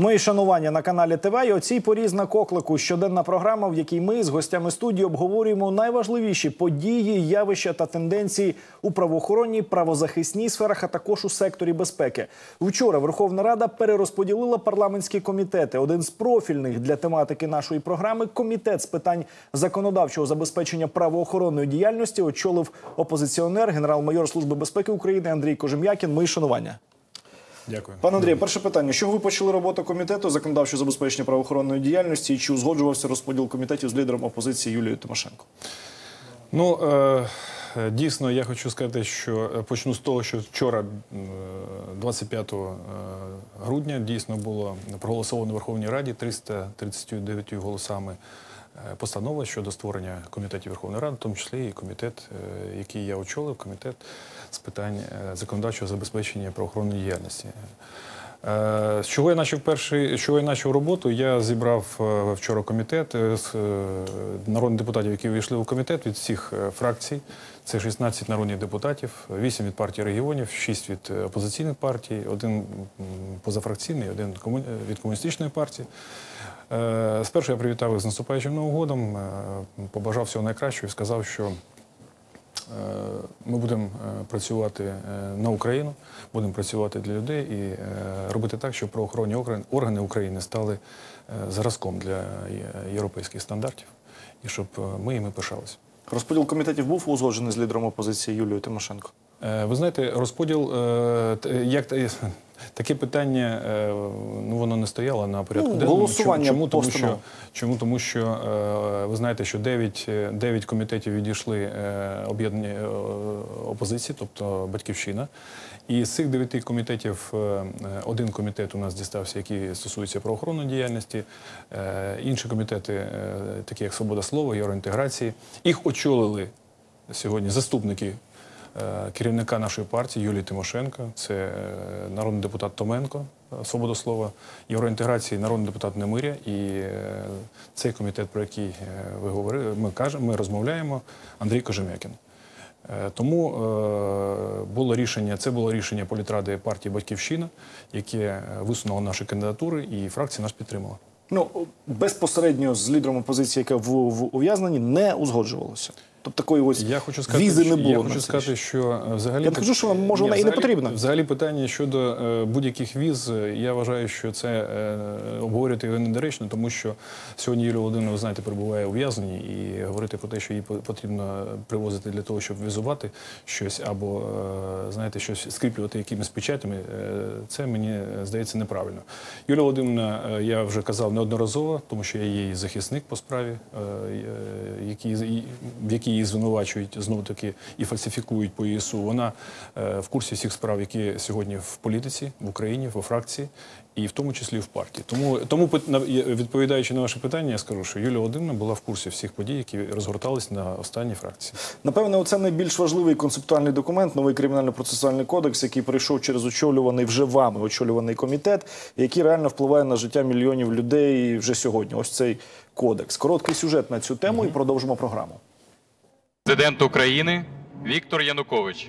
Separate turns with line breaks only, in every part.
Мої шанування на каналі ТВ і о цій порі знак оклику. Щоденна програма, в якій ми з гостями студії обговорюємо найважливіші події, явища та тенденції у правоохоронній, правозахисній сферах, а також у секторі безпеки. Вчора Верховна Рада перерозподілила парламентські комітети. Один з профільних для тематики нашої програми комітет з питань законодавчого забезпечення правоохоронної діяльності очолив опозиціонер, генерал-майор Служби безпеки України Андрій Кожем'якін. Мої шанування.
Дякую.
Пане Андрію, перше питання: що ви почали роботу комітету законодавчого забезпечення правоохоронної діяльності і чи узгоджувався розподіл комітетів з лідером опозиції Юлією Тимошенко?
Ну е, дійсно, я хочу сказати, що е, почну з того, що вчора, е, 25 е, грудня, дійсно було проголосовано в Верховній Раді 339 голосами постанова щодо створення комітетів Верховної Ради, в тому числі і комітет, е, який я очолив, комітет з питань е, законодавчого забезпечення правоохоронної діяльності. Е, З чого я почав перший, чого я почав роботу? Я зібрав е, вчора комітет е, з е, народних депутатів, які увійшли у комітет від всіх е, фракцій. Це 16 народних депутатів, 8 від партії регіонів, 6 від е, опозиційних партій, один позафракційний, один від комуністичної партії. Е, Спершу я привітав їх з наступаючим Новим годом, е, побажав всього найкращого і сказав, що Е, Ми будемо е, працювати е, на Україну, будемо працювати для людей і е, робити так, щоб правоохоронні органи- України стали е, зразком для європейських стандартів, і щоб е, ми іми пишалися.
Розподіл комітетів був узгоджений з лідером опозиції Юлією Тимошенко.
Е, Ви знаєте, розподіл е, як таке питання, е, ну воно не стояло на порядку
Ну,
денному.
голосування
чому, тому
постанов.
що чому тому, що е, ви знаєте, що 9, 9 комітетів відійшли е, об'єднані е, опозиції, тобто батьківщина. І з цих дев'яти комітетів е, е, один комітет у нас дістався, який стосується правоохоронної діяльності. Е, Інші комітети, такі як свобода слова, євроінтеграції, їх очолили сьогодні заступники керівника нашої партії Юлії Тимошенко, це народний депутат Томенко, свобода слова, євроінтеграції народний депутат Немиря. І цей комітет, про який ви говорили, ми розмовляємо, Андрій Кожем'якін. Е, Тому е, було рішення, це було рішення політради партії Батьківщина, яке е, висунуло наші кандидатури, і фракція нас підтримала.
Ну безпосередньо з лідером опозиції, яка в, в ув'язненні, не узгоджувалося. Тобто такої ось
Я хочу сказати,
візи не було.
я хочу сказати, що е, взагалі
Я не кажу, що вам, може, вона і не потрібна.
Взагалі питання щодо е, будь-яких віз, я вважаю, що це е, обговорювати його недоречно, тому що сьогодні Юлія Володимирівна, ви знаєте, перебуває у в'язні і говорити про те, що їй потрібно привозити для того, щоб візувати щось або знаєте, щось скріплювати якимись печатями, це мені здається неправильно. Юлія Володимирівна, я вже казав неодноразово, тому що я її захисник по справі, е, е, які, її звинувачують знову таки і фальсифікують по ЄСУ. Вона е, в курсі всіх справ, які сьогодні в політиці, в Україні, в фракції, і в тому числі в партії. Тому, тому відповідаючи на ваше питання, я скажу, що Юлія Володимирівна була в курсі всіх подій, які розгортались на останній фракції.
Напевне, це найбільш важливий концептуальний документ, новий кримінально-процесуальний кодекс, який прийшов через очолюваний вже вами очолюваний комітет, який реально впливає на життя мільйонів людей вже сьогодні. Ось цей кодекс. Короткий сюжет на цю тему і продовжимо програму.
Президент України Віктор Янукович.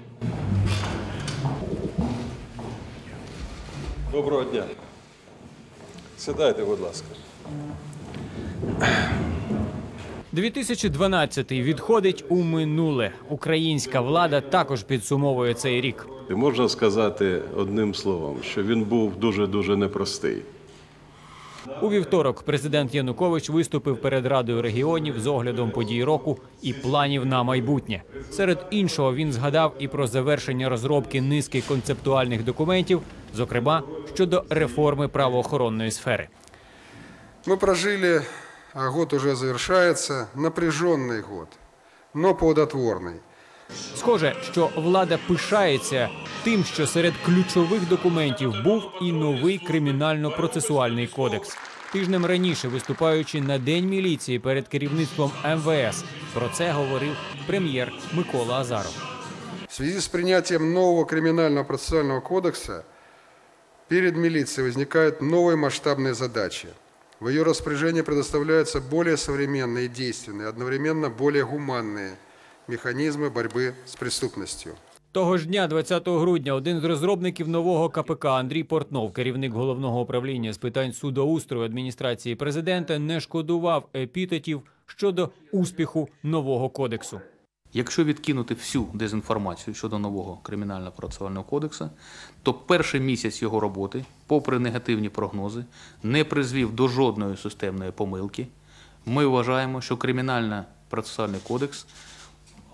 Доброго дня. Сідайте, будь ласка.
2012 відходить у минуле. Українська влада також підсумовує цей рік.
І можна сказати одним словом, що він був дуже-дуже непростий.
У вівторок президент Янукович виступив перед Радою регіонів з оглядом подій року і планів на майбутнє. Серед іншого він згадав і про завершення розробки низки концептуальних документів, зокрема щодо реформи правоохоронної сфери.
Мы прожили, а год уже завершается, напряженный год, но плодотворный.
Схоже, що влада пишається тим, що серед ключових документів був і новий кримінально-процесуальний кодекс. Тижнем раніше, виступаючи на день міліції перед керівництвом МВС, про це говорив прем'єр Микола Азаров.
В связи с принятием нового криминального процессуального кодекса перед милицией возникают новые масштабные задачи. В ее распоряжение предоставляются более современные и действенные, одновременно более гуманные механизмы борьбы с преступностью.
Того ж дня, 20 грудня, один з розробників нового КПК Андрій Портнов, керівник головного управління з питань судоустрою адміністрації президента, не шкодував епітетів щодо успіху нового кодексу.
Якщо відкинути всю дезінформацію щодо нового кримінального процесуального кодексу, то перший місяць його роботи, попри негативні прогнози, не призвів до жодної системної помилки. Ми вважаємо, що кримінальний процесуальний кодекс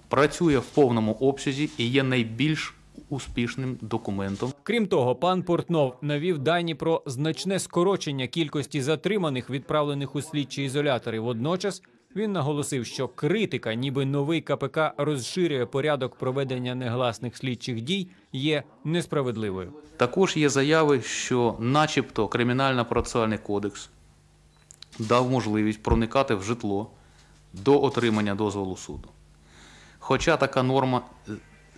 працює в повному обсязі і є найбільш успішним документом
Крім того, пан Портнов навів дані про значне скорочення кількості затриманих, відправлених у слідчі ізолятори. Водночас він наголосив, що критика, ніби новий КПК розширює порядок проведення негласних слідчих дій, є несправедливою.
Також є заяви, що, начебто, кримінально-процесуальний кодекс дав можливість проникати в житло до отримання дозволу суду. Хоча така норма е,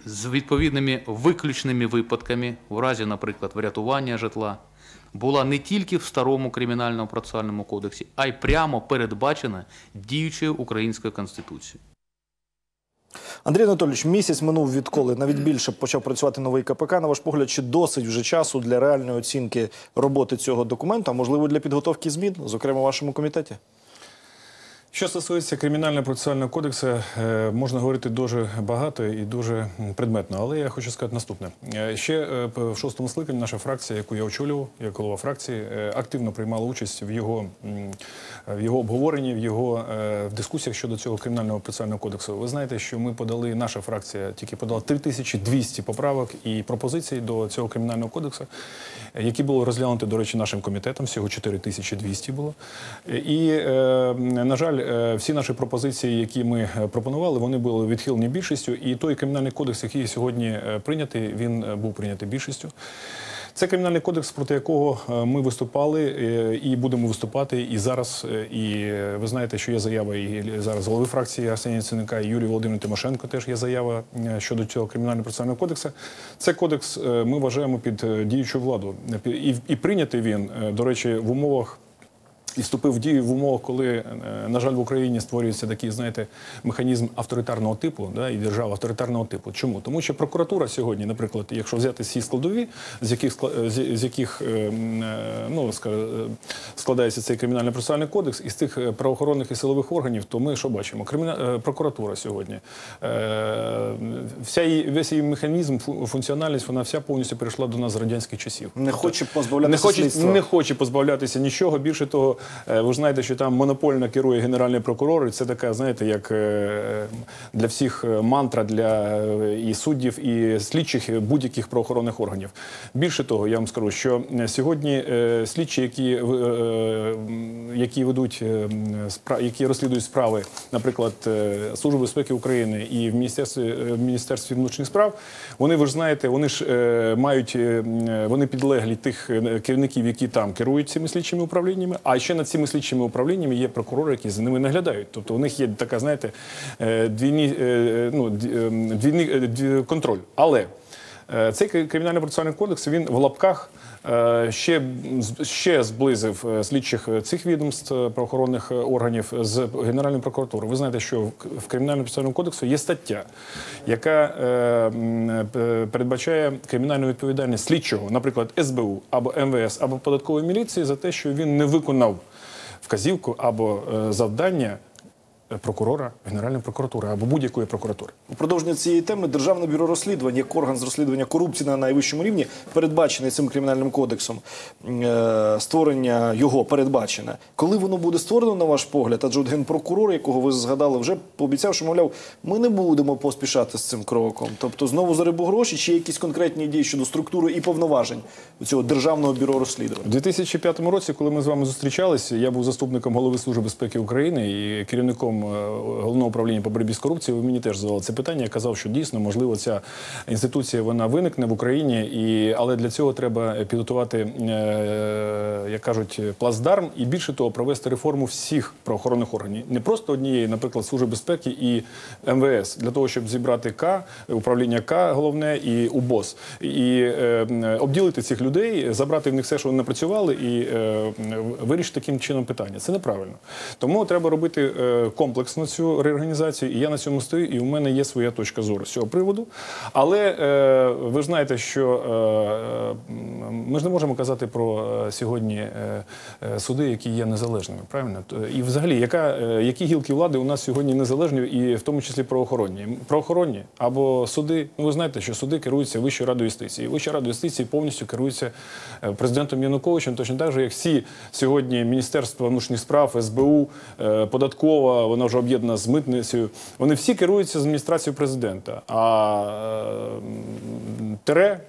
з відповідними виключними випадками, в разі, наприклад, врятування житла, була не тільки в старому кримінальному процесуальному кодексі, а й прямо передбачена діючою українською конституцією.
Андрій Анатолійович, місяць минув відколи навіть більше почав працювати новий КПК. На ваш погляд, чи досить вже часу для реальної оцінки роботи цього документу, а можливо для підготовки змін, зокрема в вашому комітеті?
Що стосується кримінального процесуального кодексу, е, можна говорити дуже багато і дуже предметно. Але я хочу сказати наступне: Е, ще е, в шостому скликанні наша фракція, яку я очолював, як голова фракції, активно приймала участь в його, в його обговоренні, в його в дискусіях щодо цього кримінального процесуального кодексу. Ви знаєте, що ми подали, наша фракція тільки подала 3200 поправок і пропозицій до цього кримінального кодексу, які були розглянуті, до речі, нашим комітетом. Всього 4200 було. Е, І, е, на жаль, е, всі наші пропозиції, які ми е, пропонували, вони були відхилені більшістю. І той кримінальний кодекс, який сьогодні е, прийнятий, він е, був прийнятий більшістю. Це кримінальний кодекс, проти якого е, ми виступали е, і будемо виступати і зараз. е, І ви знаєте, що є заява і зараз голови фракції Арсенія Циника і Юлії Володимир Тимошенко. Теж є заява щодо цього кримінального процесуального кодексу. Це кодекс ми вважаємо під діючу владу. І, прийнятий він, до речі, в умовах. І вступив в дію в умовах, коли, е, на жаль, в Україні створюється такий, знаєте, механізм авторитарного типу, да, і держава авторитарного типу. Чому? Тому що прокуратура сьогодні, наприклад, якщо взяти всі складові, з яких скла- з, яких е, е, ну е, складається цей кримінальний процесуальний кодекс, із тих е, правоохоронних і силових органів, то ми що бачимо? Криміна... е, прокуратура сьогодні. Е, вся її, весь її механізм, фу- функціональність, вона вся повністю перейшла до нас з радянських часів.
Не хоче позбавлятися
не хоче, не хоче позбавлятися нічого. Більше того, е, ви ж знаєте, що там монопольно керує генеральний прокурор. І це така, знаєте, як е, для всіх е, мантра для е, і суддів, і слідчих будь-яких правоохоронних органів. Більше того, я вам скажу, що е, сьогодні е, слідчі, які, е, е, які ведуть е, які розслідують справи, наприклад, е, Служби безпеки України і в міністерстві е, в міністерстві внутрішніх справ, вони ви ж знаєте, вони ж е, мають е, е, вони підлеглі тих е, керівників, які там керують цими слідчими управліннями. А ще над цими слідчими управліннями є прокурори, які за ними наглядають. Тобто у них є така, знаєте, е, двійні, е, ну, е, двійний е, контроль. Але Е, Цей кри- кримінальний процесуальний кодекс він в лапках е, ще, ще зблизив е, слідчих е, цих відомств е, правоохоронних е, органів з Генеральною прокуратурою. Ви знаєте, що в к- в кримінальному процесуальному кодексу є стаття, яка е, е, передбачає кримінальну відповідальність слідчого, наприклад, СБУ або МВС або податкової міліції за те, що він не виконав вказівку або е, завдання е, прокурора Генеральної прокуратури або будь-якої прокуратури.
У продовження цієї теми Державне бюро розслідувань, як орган з розслідування корупції на найвищому рівні, передбачений цим кримінальним кодексом. Е, Створення його передбачене. Коли воно буде створено, на ваш погляд, адже от генпрокурор, якого ви згадали, вже пообіцяв, що мовляв, ми не будемо поспішати з цим кроком. Тобто знову за рибу гроші, чи якісь конкретні дії щодо структури і повноважень цього державного бюро розслідувань.
У 2005 році, коли ми з вами зустрічалися, я був заступником голови Служби безпеки України і керівником е, головного управління по боротьбі з корупцією. Ви мені теж задавали це питання. Я казав, що дійсно можливо ця інституція вона виникне в Україні, і але для цього треба підготувати, е, як кажуть, плацдарм і більше того, провести реформу всіх правоохоронних органів, не просто однієї, наприклад, служби безпеки і МВС, для того, щоб зібрати К, управління К, головне і УБОС, і е, обділити цих людей, забрати в них все, що вони напрацювали, і е, вирішити таким чином питання. Це неправильно. Тому треба робити е, комплекс. Комплексно цю реорганізацію, і я на цьому стою, і у мене є своя точка зору з цього приводу. Але е, ви ж знаєте, що е, ми ж не можемо казати про е, сьогодні е, е, суди, які є незалежними, правильно? І взагалі, яка, е, які гілки влади у нас сьогодні незалежні, і в тому числі правоохоронні? Правоохоронні або суди. Ну ви знаєте, що суди керуються Вищою радою юстиції. Вища рада юстиції повністю керується е, президентом Януковичем, точно так же, як всі сьогодні Міністерства внутрішніх справ, СБУ, податкова, вона вже об'єднана з митницею. Вони всі керуються з адміністрацією президента. А е, тере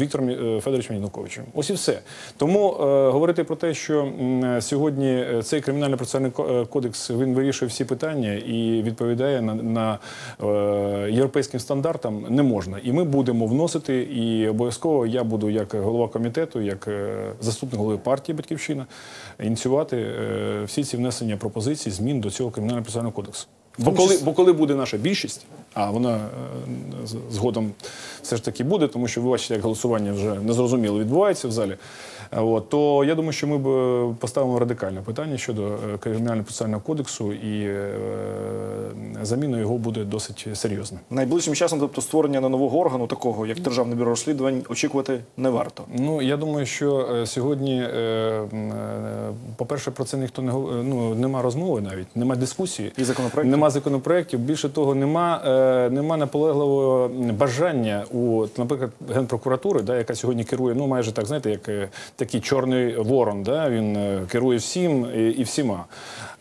Віктором е, Федоровичем Януковичем. Ось і все. Тому е, говорити про те, що м, сьогодні е, цей кримінальний процесуальний е, кодекс він вирішує всі питання і відповідає на, на е, європейським стандартам, не можна. І ми будемо вносити, і обов'язково я буду як голова комітету, як е, заступник голови партії Батьківщина ініціювати е, всі ці внесення пропозицій, змін до цього кримінального процесуального кодексу. Бо коли, бо коли буде наша більшість, а вона е, згодом все ж таки буде, тому що ви бачите, як голосування вже незрозуміло відбувається в залі. Е, От, то я думаю, що ми б е, поставимо радикальне питання щодо е, кримінального процесуального кодексу, і е, заміна його буде досить серйозна.
Найближчим часом, тобто створення на нового органу, такого як Державне бюро розслідувань, очікувати не варто.
Ну я думаю, що сьогодні, по-перше, про це ніхто не ну, нема розмови навіть, нема дискусії.
І законопроектів?
Нема законопроєктів. Більше того, нема, е, нема наполегливого бажання у, наприклад, генпрокуратури, да, яка сьогодні керує, ну майже так, знаєте, як такий чорний ворон. Да, він е, керує всім і, всіма.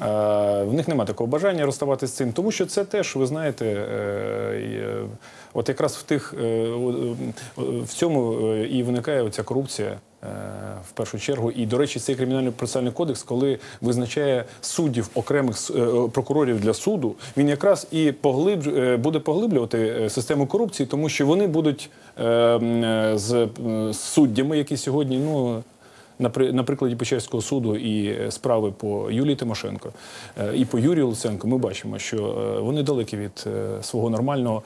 Е, в них немає такого бажання розставатися з цим, тому що це теж, ви знаєте, е, от якраз в тих е, в цьому е, і виникає оця корупція. е, В першу чергу, і до речі, цей кримінальний процесуальний кодекс, коли визначає суддів окремих прокурорів для суду, він якраз і поглиб, е, буде поглиблювати систему корупції, тому що вони будуть з суддями, які сьогодні ну на, на прикладі Печерського суду і е, справи по Юлії Тимошенко е, і по Юрію Луценко, ми бачимо, що е, вони далекі від свого нормального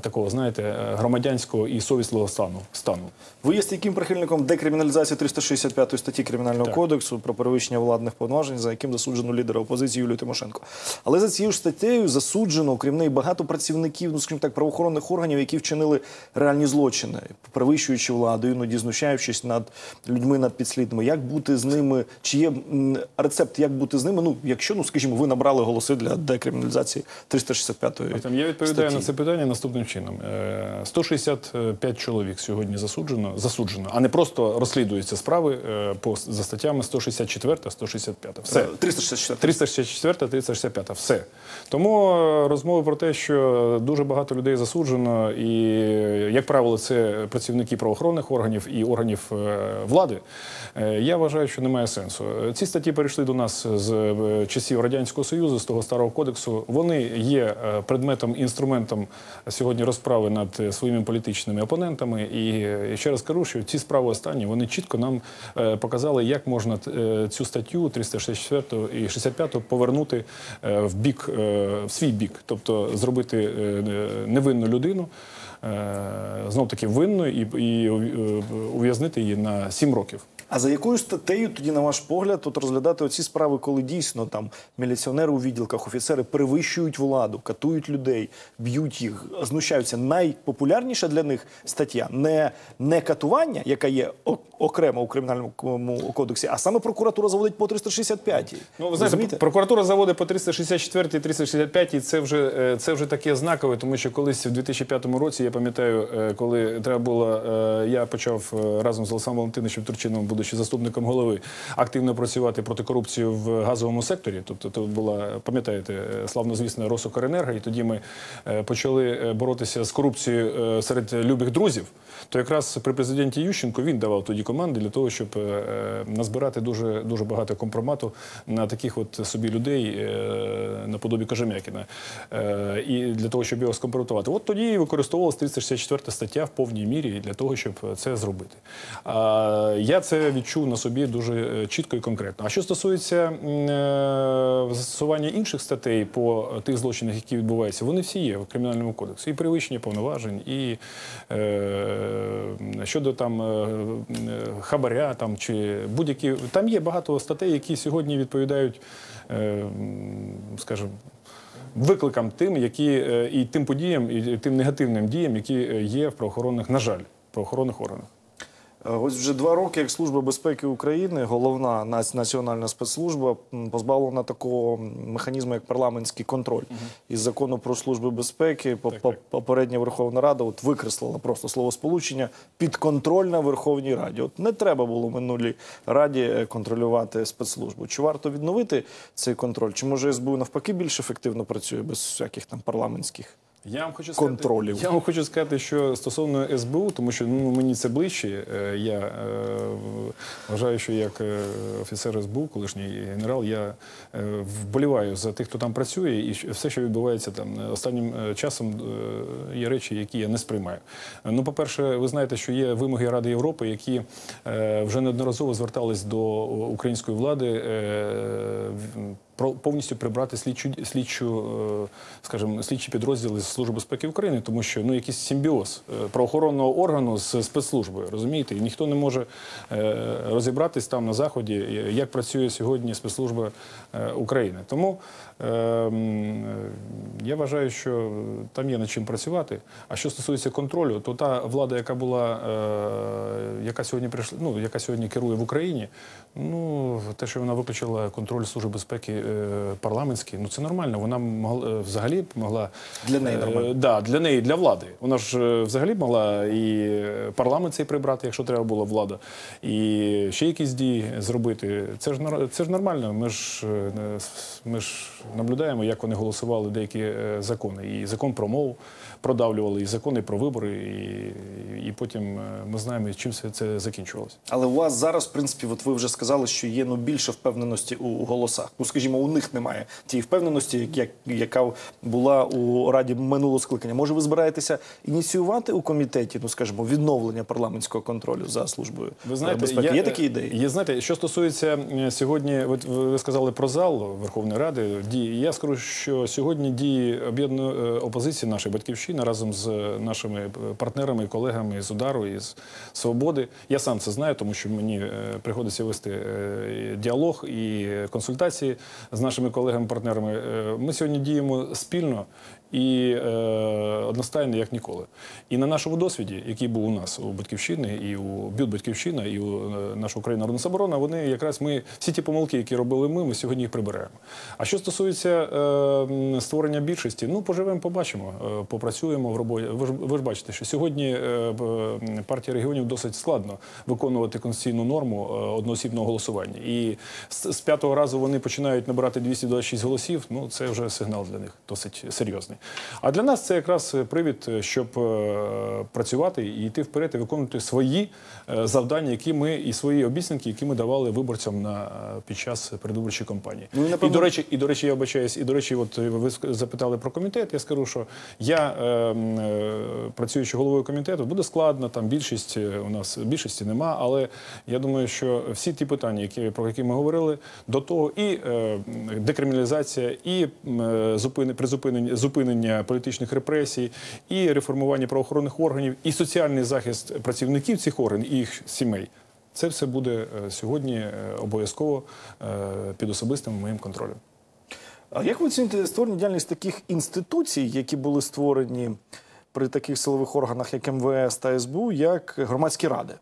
такого, знаєте, громадянського і совісливого стану. стану.
Ви є стійким прихильником декриміналізації 365 статті Кримінального
Так.
кодексу про перевищення владних повноважень, за яким засуджено лідера опозиції Юлію Тимошенко. Але за цією ж статтею засуджено, окрім неї, багато працівників, ну скажімо так, правоохоронних органів, які вчинили реальні злочини, перевищуючи владу, іноді знущаючись над людьми, над підслідними. Як бути з ними? Чи є рецепт, як бути з ними? Ну, якщо, ну скажімо, ви набрали голоси для декриміналізації 365
Там я відповідаю
статті.
на це питання наступним чином. Е, 165 чоловік сьогодні засуджено, засуджено, а не просто розслідуються справи е, по за статтями 164, 165. Все.
364
364, 365, все. Тому е, розмови про те, що дуже багато людей засуджено, і, як правило, це працівники правоохоронних органів і органів е, влади. Е, Я вважаю, що немає сенсу. Е, Ці статті перейшли до нас з е, часів Радянського Союзу, з того старого кодексу. Вони є предметом, інструментом сьогодні розправи над своїми політичними опонентами. І ще раз кажу, що ці справи останні вони чітко нам показали, як можна цю статтю 364 і 65 повернути в бік в свій бік, тобто зробити невинну людину. Знов таки винною і, і е, ув'язнити її на 7 років.
А за якою статтею тоді, на ваш погляд, от розглядати оці справи, коли дійсно там міліціонери у відділках, офіцери перевищують владу, катують людей, б'ють їх, знущаються. Найпопулярніша для них стаття не, не катування, яка є окремо у кримінальному кодексі, а саме прокуратура заводить по 365.
Ну, ви знаєте, прокуратура заводить по 364 365 і це вже, е, це вже таке знакове, тому що колись в 2005 році, я пам'ятаю, е, коли треба було, е, я почав е, разом з Олександром Валентиновичем Турчином, будучи заступником голови, активно працювати проти корупції в газовому секторі. Тобто, то була, пам'ятаєте, славно славнозвісна Росукренерго, і тоді ми почали боротися з корупцією серед любих друзів. То якраз при президенті Ющенко він давав тоді команди для того, щоб е, е, назбирати дуже, дуже багато компромату на таких от собі людей е, наподобі Кожем'якіна. І для того, щоб його скомпрометувати. От тоді і використовувалась 364 стаття в повній мірі для того, щоб це зробити. Я це відчув на собі дуже чітко і конкретно. А що стосується застосування інших статей по тих злочинах, які відбуваються, вони всі є в кримінальному кодексі. І перевищення повноважень, і щодо там е, е, хабаря, там чи будь-які там є багато статей, які сьогодні відповідають е, скажімо, викликам тим, які е, і тим подіям, і тим негативним діям, які е, є в правоохоронних, на жаль, правоохоронних органах.
Е, Ось вже два роки, як Служба безпеки України, головна нац- національна спецслужба, позбавлена такого механізму, як парламентський контроль. Із закону про службу безпеки по- по- попередня Верховна Рада от викреслила просто словосполучення підконтрольна Верховній Раді. От не треба було минулій раді е, контролювати спецслужбу. Чи варто відновити цей контроль? Чи може СБУ навпаки більш ефективно працює без всяких там парламентських?
Я вам хочу
Контролів.
Сказати, я вам хочу сказати, що стосовно СБУ, тому що ну, мені це ближче. е, Я е, вважаю, що як е, офіцер СБУ, колишній генерал, я е, вболіваю за тих, хто там працює, і все, що відбувається там останнім е, часом, е, є речі, які я не сприймаю. Ну, по-перше, ви знаєте, що є вимоги Ради Європи, які е, вже неодноразово звертались до української влади. е, повністю прибрати слідчу слідчу, е, скажімо, слідчі підрозділи з Служби безпеки України, тому що ну якийсь симбіоз е, правоохоронного органу з спецслужбою, розумієте, і ніхто не може е, розібратись там на заході, як працює сьогодні спецслужба України. Тому е, м, е, я вважаю, що там є над чим працювати. А що стосується контролю, то та влада, яка була, яка сьогодні прийшла, ну яка сьогодні керує в Україні, ну те, що вона виключила контроль служби безпеки парламентський, ну це нормально. Вона могла е, взагалі могла
Для неї
е,
нормально.
да, для неї, для влади. Вона ж е, взагалі могла і парламент цей прибрати, якщо треба була влада, і ще якісь дії зробити. Це ж це ж нормально. Ми ж е, ми ж наблюдаємо, як вони голосували деякі е, закони. І закон про мову продавлювали, і закони про вибори, і, і потім е, ми знаємо, чим все це закінчувалося.
Але у вас зараз, в принципі, от ви вже сказали, що є ну більше впевненості у, голосах. Ну, скажімо, у них немає тієї впевненості, як, яка була у раді минулого скликання. Може, ви збираєтеся ініціювати у комітеті, ну скажімо, відновлення парламентського контролю за службою
Ви знаєте,
безпеки?
я-
є такі ідеї?
Є, знаєте, що стосується е, сьогодні, от ви ви сказали про зал Верховної Ради. Дії. Я скажу, що сьогодні дії об'єднаної е, опозиції нашої батьківщини разом з е, нашими е, партнерами колегами з удару і з свободи. Я сам це знаю, тому що мені е, приходиться вести діалог і консультації з нашими колегами-партнерами. Ми сьогодні діємо спільно і е, одностайно, як ніколи. І на нашому досвіді, який був у нас у Батьківщини, і у Бют Батьківщина, і у е, наша Україна Народна Соборона, вони якраз ми всі ті помилки, які робили ми, ми сьогодні їх прибираємо. А що стосується е, створення більшості, ну поживемо, побачимо, е, попрацюємо в роботі. Ви ж ви ж бачите, що сьогодні е, партія регіонів досить складно виконувати конституційну норму е, одноосібного голосування. І з, з п'ятого разу вони починають набирати 226 голосів. Ну це вже сигнал для них досить серйозний. А для нас це якраз привід, е, щоб е, працювати і йти вперед і виконувати свої е, завдання, які ми і свої обіцянки, які ми давали виборцям на під час передвиборчої кампанії.
Ну, і,
до речі, і до речі, я обачаюсь, і до речі, от ви запитали про комітет. Я скажу, що я, е, е, працюючи головою комітету, буде складно. Там більшість у нас більшості нема. Але я думаю, що всі ті питання, які про які ми говорили, до того і е, декриміналізація, і е, зупини призупинення зупинення політичних репресій, і реформування правоохоронних органів, і соціальний захист працівників цих органів і їх сімей. Це все буде е, сьогодні е, обов'язково е, під особистим моїм контролем.
А як ви оціните створення діяльність таких інституцій, які були створені при таких силових органах, як МВС та СБУ, як громадські ради?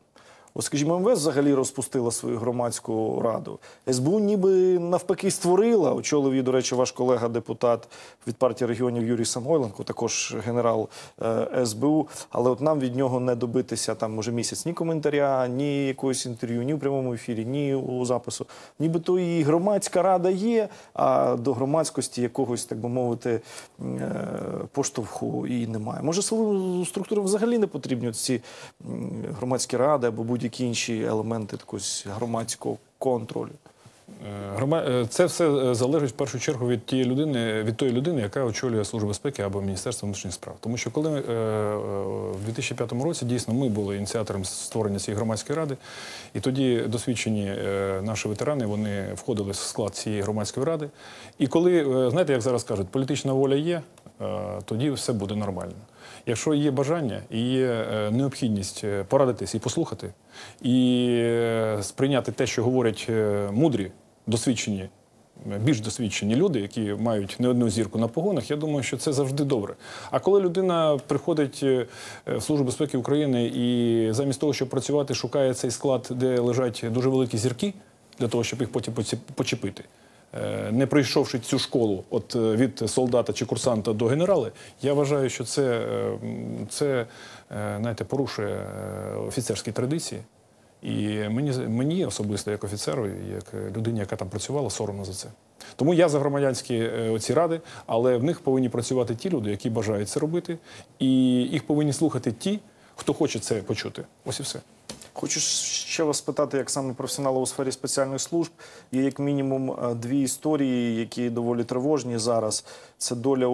От, скажімо, МВС взагалі розпустила свою громадську раду. СБУ ніби навпаки створила. Очолив її, до речі, ваш колега-депутат від партії регіонів Юрій Самойленко, також генерал е, СБУ. Але от нам від нього не добитися там, може, місяць ні коментаря, ні якогось інтерв'ю, ні у прямому ефірі, ні у запису. Нібито і громадська рада є, а до громадськості якогось, так би мовити, е, поштовху і немає. Може, силовим структурам взагалі не потрібні ці громадські ради або будь-які інші елементи такогось громадського контролю.
Е, е, Це все е, залежить в першу чергу від тієї людини, від тої людини, яка очолює службу безпеки або Міністерство внутрішніх справ. Тому що коли ми, в 2005 році дійсно ми були ініціатором створення цієї громадської ради, і тоді досвідчені наші ветерани вони входили в склад цієї громадської ради. І коли знаєте, як зараз кажуть, політична воля є, тоді все буде нормально. Якщо є бажання і є е, необхідність е, порадитись і послухати, і е, сприйняти те, що говорять мудрі, досвідчені більш досвідчені люди, які мають не одну зірку на погонах, я думаю, що це завжди добре. А коли людина приходить в Службу безпеки України і замість того, щоб працювати, шукає цей склад, де лежать дуже великі зірки, для того, щоб їх потім почепити. Е, Не пройшовши цю школу от е, від солдата чи курсанта до генерала, я вважаю, що це, е, це знаєте, порушує офіцерські традиції. І мені, мені особисто, як офіцеру, як людині, яка там працювала, соромно за це. Тому я за громадянські оці ради, але в них повинні працювати ті люди, які бажають це робити, і їх повинні слухати ті, хто хоче це почути. Ось і все.
Хочу ще вас спитати, як саме професіонала у сфері спеціальних служб. Є як мінімум е, дві історії, які доволі тривожні зараз. Це доля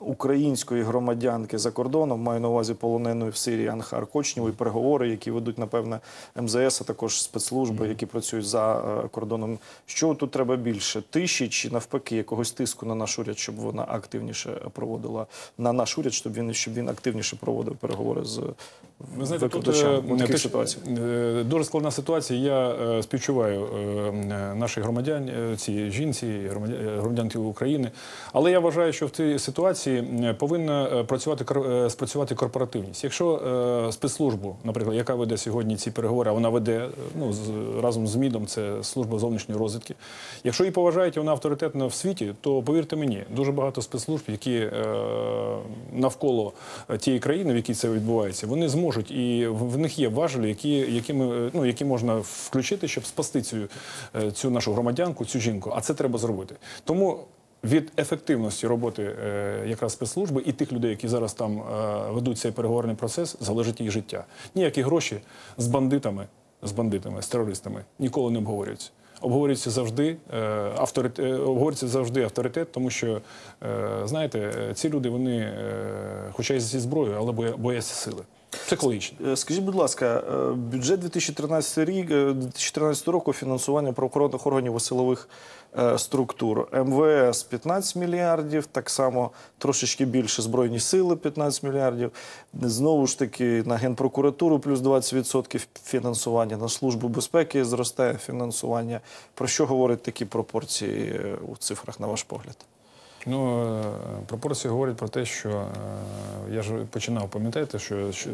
української громадянки за кордоном, маю на увазі полоненої в Сирії Анхар Кочнєвої, переговори, які ведуть, напевне, МЗС, а також спецслужби, які працюють за е, кордоном. Що тут треба більше? Тиші чи навпаки якогось тиску на наш уряд, щоб вона активніше проводила на наш уряд, щоб він щоб він активніше проводив переговори з
Ви знаєте, тут
викладачами
е, дуже складна ситуація. Я е, співчуваю е, наших громадян, ці жінці, громадя- громадянки України. Але я вважаю, що в цій ситуації повинна працювати спрацювати корпоративність. Якщо спецслужбу, наприклад, яка веде сьогодні ці переговори, а вона веде ну, разом з МІДом, це служба зовнішньої розвідки. Якщо її поважають, вона авторитетна в світі, то повірте мені, дуже багато спецслужб, які навколо тієї країни, в якій це відбувається, вони зможуть, і в них є важелі, які, які, ми, ну, які можна включити, щоб спасти цю, е, цю нашу громадянку, цю жінку. А це треба зробити. Тому від ефективності роботи е, якраз спецслужби і тих людей, які зараз там е, ведуть цей переговорний процес, залежить їх життя. Ніякі гроші з бандитами, з бандитами, з терористами ніколи не обговорюються. Обговорюється завжди е, авторит, е, обговорюється завжди авторитет, тому що е, знаєте, е, ці люди вони, е, хоча й зі зброєю, але боя- бояться сили. Психологічно.
Е, Скажіть, будь ласка, е, бюджет 2013 рік, е, 2014 року фінансування правоохоронних органів і силових е, структур. МВС 15 мільярдів, так само трошечки більше Збройні сили 15 мільярдів. Знову ж таки, на Генпрокуратуру плюс 20% фінансування, на Службу безпеки зростає фінансування. Про що говорять такі пропорції у цифрах, на ваш погляд?
Ну, е, пропорції говорять про те, що е, я ж починав пам'ятаєте, що, що,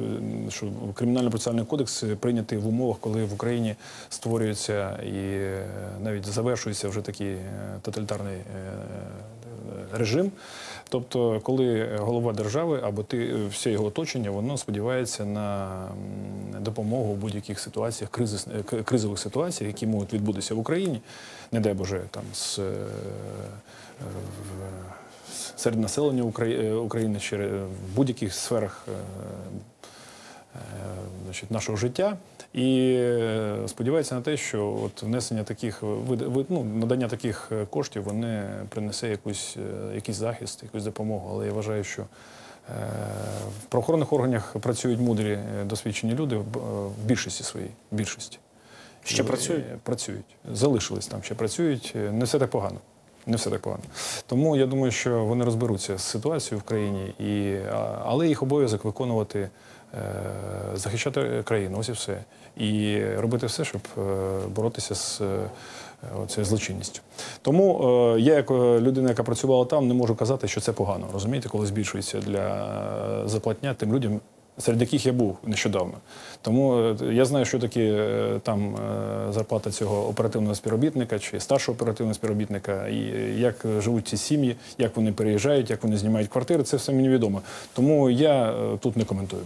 що кримінально-процесуальний кодекс прийнятий в умовах, коли в Україні створюється і е, навіть завершується вже такий тоталітарний режим. Тобто, коли голова держави або ти все його оточення, воно сподівається на допомогу в будь-яких ситуаціях, кризис, кризових ситуаціях, які можуть відбутися в Україні, не дай Боже, там з серед населення е, України чи е, в будь-яких сферах е, значить, нашого життя. І сподівається на те, що от внесення таких ну, надання таких коштів вони принесе якусь, якийсь захист, якусь допомогу. Але я вважаю, що в правоохоронних органах працюють мудрі, досвідчені люди в більшості своїй більшості.
Ще працюють?
Працюють. Залишились там, ще працюють. Не все так погано. Не все так погано. Тому я думаю, що вони розберуться з ситуацією в країні, і, але їх обов'язок виконувати, е, захищати країну, ось і все. І робити все, щоб е, боротися з е, оцією злочинністю. Тому я, як людина, яка працювала там, не можу казати, що це погано. Розумієте, коли збільшується для заплатня тим людям, серед яких я був нещодавно. Тому е, я знаю, що таке е, там е, зарплата цього оперативного співробітника чи старшого оперативного співробітника, і як живуть ці сім'ї, як вони переїжджають, як вони знімають квартири. Це все мені відомо. Тому я тут не коментую.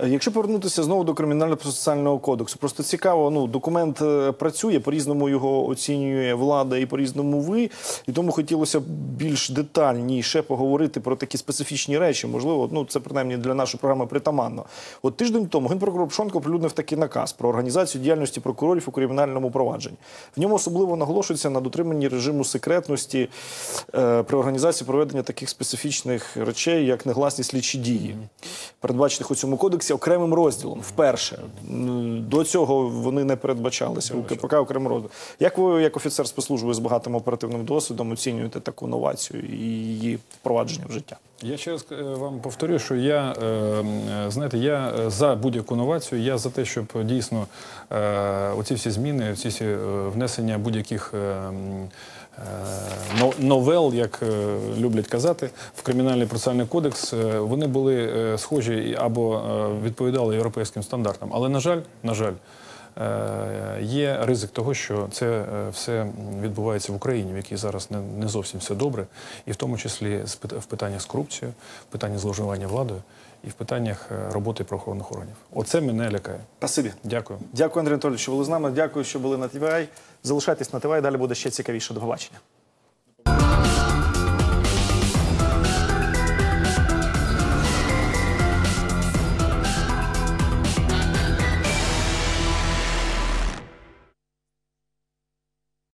Е, Якщо повернутися знову до кримінально-процесуального кодексу, просто цікаво, ну документ е, працює, по-різному його оцінює влада і по-різному ви. І тому хотілося б більш детальніше поговорити про такі специфічні речі. Можливо, ну це принаймні для нашої програми притаманно. От тиждень тому генпрокурор Пшонко оприлюднив такий наказ про організацію діяльності прокурорів у кримінальному провадженні. В ньому особливо наголошується на дотриманні режиму секретності е, при організації проведення таких специфічних речей, як негласні слідчі дії, передбачених у цьому кодексі окремим розділом. Вперше до цього вони не передбачалися у КПК окремим розділом. Як ви, як офіцер спецслужби з багатим оперативним досвідом, оцінюєте таку новацію і її впровадження в життя?
Я ще раз е, вам повторю, що я е, е, знаєте, я за будь-яку новацію, я за те, щоб дійсно оці всі зміни, ці всі внесення будь-яких новел, як е, люблять казати, в кримінальний процесуальний кодекс, е, вони були е, схожі або е, відповідали європейським стандартам. Але, на жаль, на жаль, е, є ризик того, що це е, все відбувається в Україні, в якій зараз не, не зовсім все добре, і в тому числі в питаннях з корупцією, в питаннях зловживання владою і в питаннях е, роботи правоохоронних органів. Оце мене лякає.
Спасибі.
Дякую.
Дякую, Андрій Анатолійович, що були з нами. Дякую, що були на ТВА. Залишайтесь на ТВА, далі буде ще цікавіше. До побачення.